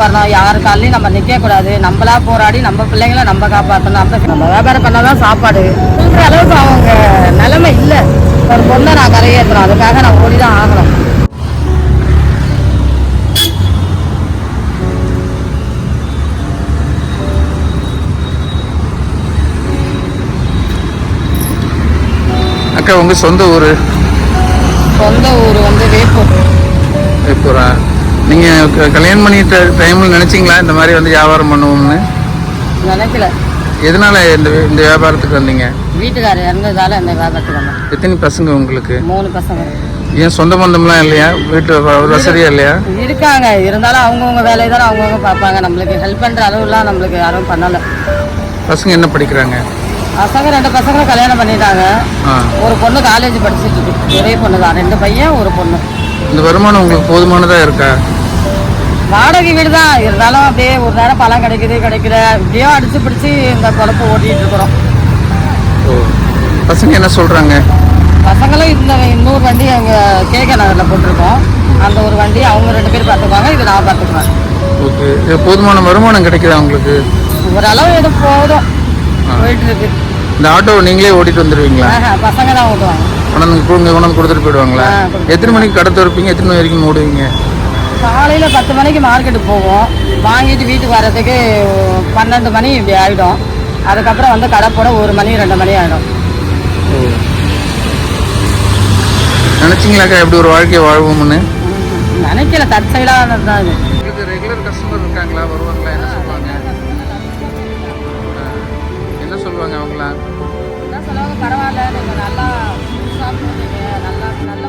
வரணும் யாரு காலையும் நம்ம நிக்க கூடாது நம்மளா போராடி நம்ம பிள்ளைங்கள நம்ம காப்பாற்றணும் நம்ம நம்ம வியாபாரம் பண்ணாதான் சாப்பாடு. சொல்ற அளவுக்கு அவங்க நிலைமை இல்ல. ஒரு பொண்ணை நான் கரையேற்றணும். அதுக்காக நான் ஓடிதான் ஆகணும். அக்கா உங்க சொந்த ஊர்? சொந்த ஊர் வந்து வேப்பூர். எப்போரா நீங்க க- கல்யாணம் பண்ணிட்ட டைம்ல நினைச்சீங்களா? இந்த மாதிரி வந்து வியாபாரம் பண்ணுவோம்னு? நினைக்கல. எதனால இந்த இந்த வியாபாரத்துக்கு வந்தீங்க? வீட்டுக்காரர் இறந்ததால இந்த வியாபாரத்துக்கு வந்தேன் எத்தனை பசங்க உங்களுக்கு? மூணு பசங்க. ஏன் சொந்த பந்தம்லாம் இல்லையா? வீட்டு வசதியா இல்லையா? இருக்காங்க. இருந்தாலும் அவங்கவுங்க வேலையை தானே அவங்கவுங்க பார்ப்பாங்க. நம்மளுக்கு ஹெல்ப் பண்ற அளவுலாம் நம்மளுக்கு யாரும் பண்ணல. பசங்க என்ன படிக்கிறாங்க? பசங்க ரெண்டு பசங்க கல்யாணம் பண்ணிட்டாங்க. ஒரு பொண்ணு காலேஜ் படிச்சுட்டு இருக்கு. ஒரே பொண்ணு தான் ரெண்டு பையன் ஒரு பொண்ணு. இந்த வருமானம் உங்களுக்கு போதுமானதா இருக்கா? வாடகை வீடு தான் இருந்தாலும் அப்படியே ஒரு நேரம் பழம் கிடைக்குது கிடைக்கல. இப்படியோ அடிச்சு பிடிச்சி இந்த குழப்ப ஓட்டிட்டு இருக்கிறோம். பசங்க என்ன சொல்றாங்க? பசங்களும் இந்த இன்னொரு வண்டி அங்கே கேக நகரில் போட்டிருக்கோம். அந்த ஒரு வண்டி அவங்க ரெண்டு பேர் பார்த்துக்குவாங்க இது நான் பார்த்துக்குவேன். ஓகே. போதுமான வருமானம் கிடைக்குதா உங்களுக்கு? ஓரளவு இது போதும். போயிட்டு இருக்கு இந்த ஆட்டோவை நீங்களே ஓட்டிட்டு வந்துடுவீங்களா பசங்க தான் ஓட்டுவாங்க. கொடுங்க கொண்டாந்து கொடுத்துட்டு போயிடுவாங்களா? எத்தனை மணிக்கு கடை திறப்பீங்க? எத்தனை மணி வரைக்கும் மூடுவீங்க காலையில பத்து மணிக்கு மார்க்கெட்டு போவோம். வாங்கிட்டு வீட்டுக்கு வர்றதுக்கு பன்னெண்டு மணி இப்படி ஆயிடும். அதுக்கப்புறம் வந்து கடை போட ஒரு மணி ரெண்டு மணி ஆயிடும். நினைச்சீங்களாக்கா எப்படி ஒரு வாழ்க்கையை வாழ்வோம்னு? நினைக்கல தற்செயலானது தான் இது. ரெகுலர் கஸ்டமர் இருக்காங்களா? வருவாங்களா? என்ன சொல்லுவாங்க? என்ன சொல்லுவாங்க அவங்களா என்ன சொல்லுவாங்க? பரவாயில்ல நீங்க நல்லா நல்லா நல்ல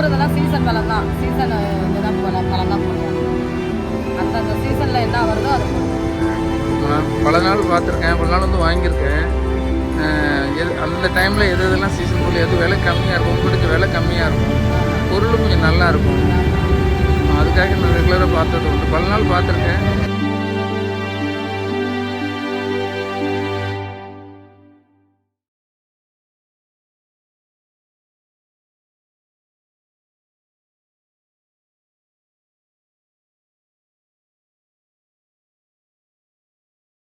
போகிறதெல்லாம் சீசன் பழம் தான் சீசன் இதுதான் பழம் பழம் தான் போடுவேன் அந்தந்த சீசனில் என்ன வருதோ அது நான் பல நாள் பார்த்துருக்கேன். பல நாள் வந்து வாங்கியிருக்கேன். எது அந்த டைமில் எது எதெல்லாம் சீசன் போல் எது விலை கம்மியாக இருக்கும் உங்களுக்கு விலை கம்மியாக இருக்கும் பொருளும் கொஞ்சம் நல்லா இருக்கும். அதுக்காக நான் ரெகுலராக பார்த்தது உண்டு. பல நாள் பார்த்துருக்கேன்.